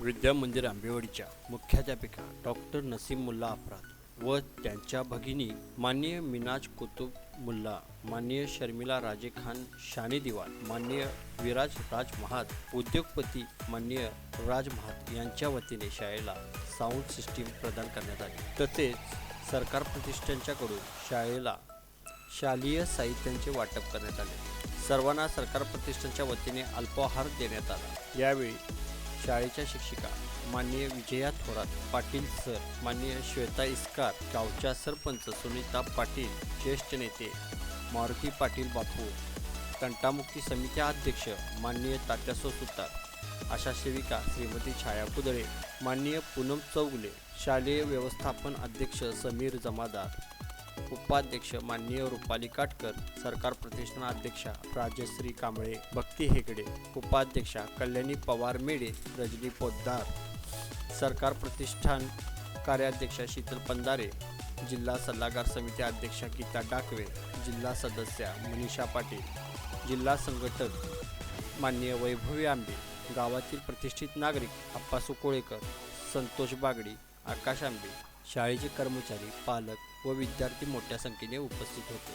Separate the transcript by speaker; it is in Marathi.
Speaker 1: विद्या मंदिर आंबेवाडीच्या मुख्याध्यापिका डॉक्टर नसीम मुल्ला अफराद व त्यांच्या भगिनी माननीय मिनाज कुतुब मुल्ला माननीय शर्मिला राजे खान शानी दिवान माननीय विराज राज महात उद्योगपती माननीय राज महात यांच्या वतीने शाळेला साऊंड सिस्टीम प्रदान करण्यात आली. तसेच सरकार प्रतिष्ठानच्याकडून शाळेला शालेय साहित्यांचे वाटप करण्यात आले. सर्वांना सरकार प्रतिष्ठानच्या वतीने अल्पाहार देण्यात आला. यावेळी शाळेच्या शिक्षिका माननीय विजया थोरात पाटील सर माननीय श्वेता इस्कार गावच्या सरपंच सुनीता पाटील ज्येष्ठ नेते मारुती पाटील बापू तंटामुक्ती समित्या अध्यक्ष माननीय तात्यासो सुतार आशा सेविका श्रीमती छाया पुदळे माननीय पूनम चौगुले शालेय व्यवस्थापन अध्यक्ष समीर जमादार उपाध्यक्ष माननीय रुपाली काटकर सरकार प्रतिष्ठान अध्यक्षा राजश्री कांबळे भक्ती हेगडे उपाध्यक्षा कल्याणी पवार मेडे रजनी पोद्दार सरकार प्रतिष्ठान कार्याध्यक्षा शीतल पंधारे जिल्हा सल्लागार समिती अध्यक्षा गीता डाकवे जिल्हा सदस्या मनीषा पाटील जिल्हा संघटक माननीय वैभवी आंबे गावातील प्रतिष्ठित नागरिक अप्पा सुकोळेकर संतोष बागडी आकाश आंबे शाळेचे कर्मचारी पालक व विद्यार्थी मोठ्या संख्येने उपस्थित होते.